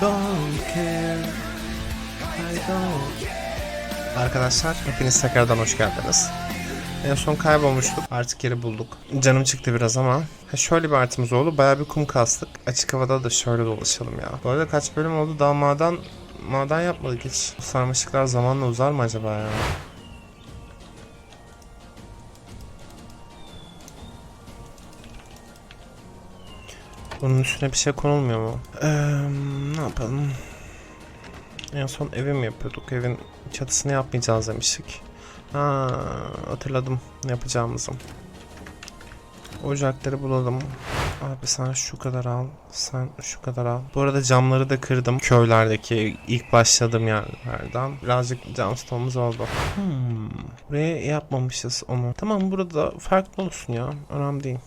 Don't care. I don't. Arkadaşlar hepiniz tekrardan hoş geldiniz. En son kaybolmuştuk. Artık geri bulduk. Canım çıktı biraz ama. Ha şöyle bir artımız oldu. Bayağı bir kum kastık. Açık havada da şöyle dolaşalım ya. Bu arada kaç bölüm oldu? Daha maden, maden yapmadık hiç. Bu sarmaşıklar zamanla uzar mı acaba ya? Bunun üstüne bir şey konulmuyor mu? Eee, ne yapalım? En son evi mi yapıyorduk? Evin çatısını yapmayacağız demiştik. Ha, hatırladım ne yapacağımızı. Ocakları bulalım. Abi sen şu kadar al. Sen şu kadar al. Bu arada camları da kırdım. Köylerdeki ilk başladığım yerlerden. Birazcık cam stoğumuz oldu. Hmm. Buraya yapmamışız onu. Tamam burada farklı olsun ya. Önemli değil.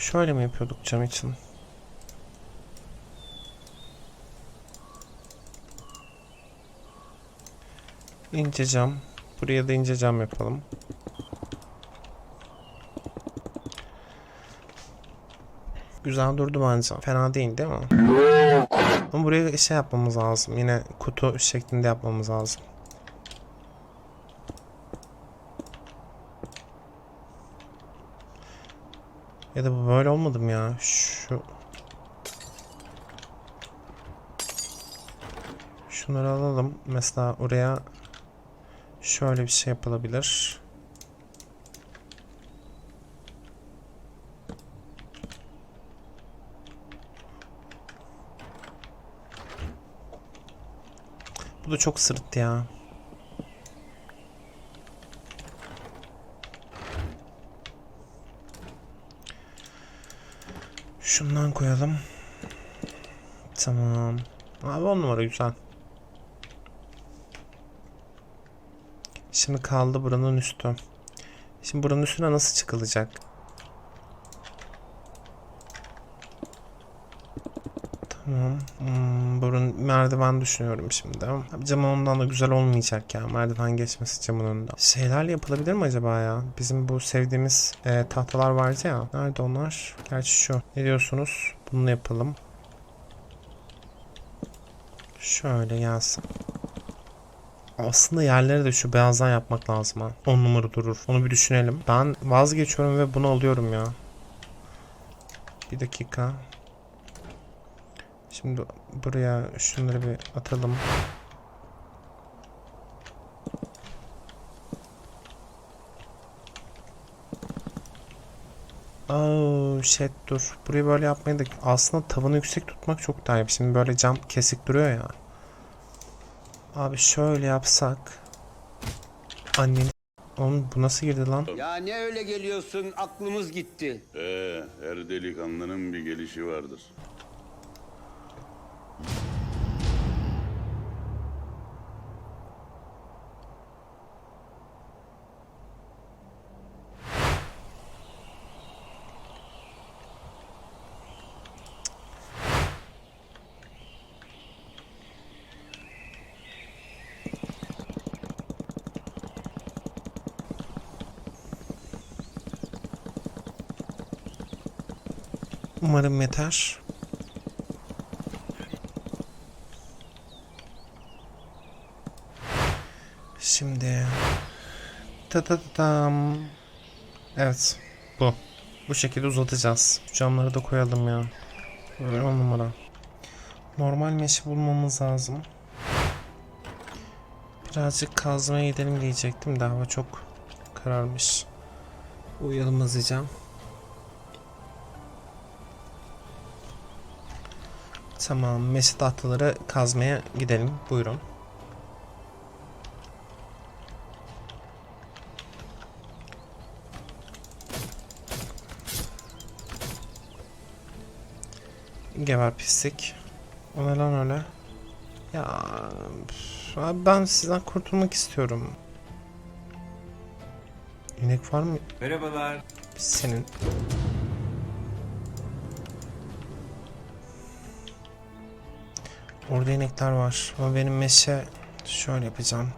Şöyle mi yapıyorduk cam için? İnce cam. Buraya da ince cam yapalım. Güzel durdu bence. Fena değil değil mi? Ama buraya şey yapmamız lazım. Yine kutu şeklinde yapmamız lazım. Ya da bu böyle olmadı mı ya? Şu... Şunları alalım. Mesela oraya şöyle bir şey yapılabilir. Bu da çok sırıttı ya. Şundan koyalım. Tamam. Abi on numara güzel. Şimdi kaldı buranın üstü. Şimdi buranın üstüne nasıl çıkılacak? Hmm, buranın merdiven düşünüyorum şimdi. Cam ondan da güzel olmayacak ya. Merdiven geçmesi camın önünden. Şeylerle yapılabilir mi acaba ya? Bizim bu sevdiğimiz e, tahtalar vardı ya. Nerede onlar? Gerçi şu. Ne diyorsunuz? Bunu yapalım. Şöyle gelsin. Aslında yerleri de şu beyazdan yapmak lazım ha. 10 numara durur. Onu bir düşünelim. Ben vazgeçiyorum ve bunu alıyorum ya. Bir dakika. Şimdi buraya şunları bir atalım. Oh shit dur. Burayı böyle yapmayı da aslında tavanı yüksek tutmak çok daha iyi. Şimdi böyle cam kesik duruyor ya. Abi şöyle yapsak. Annen Oğlum bu nasıl girdi lan? Ya ne öyle geliyorsun aklımız gitti. Ee, her delikanlının bir gelişi vardır. Umarım yeter. Şimdi ta ta ta tam. Evet. Bu. Bu şekilde uzatacağız. Şu camları da koyalım ya. Böyle on numara. Normal meşe bulmamız lazım. Birazcık kazmaya gidelim diyecektim de hava çok kararmış. Uyuyalım hızlıca. Tamam, meşe tahtaları kazmaya gidelim. Buyurun. Geber pislik. O ne lan öyle? Ya abi ben sizden kurtulmak istiyorum. İnek var mı? Merhabalar. Senin. Orada inekler var. Ama benim meşe şöyle yapacağım.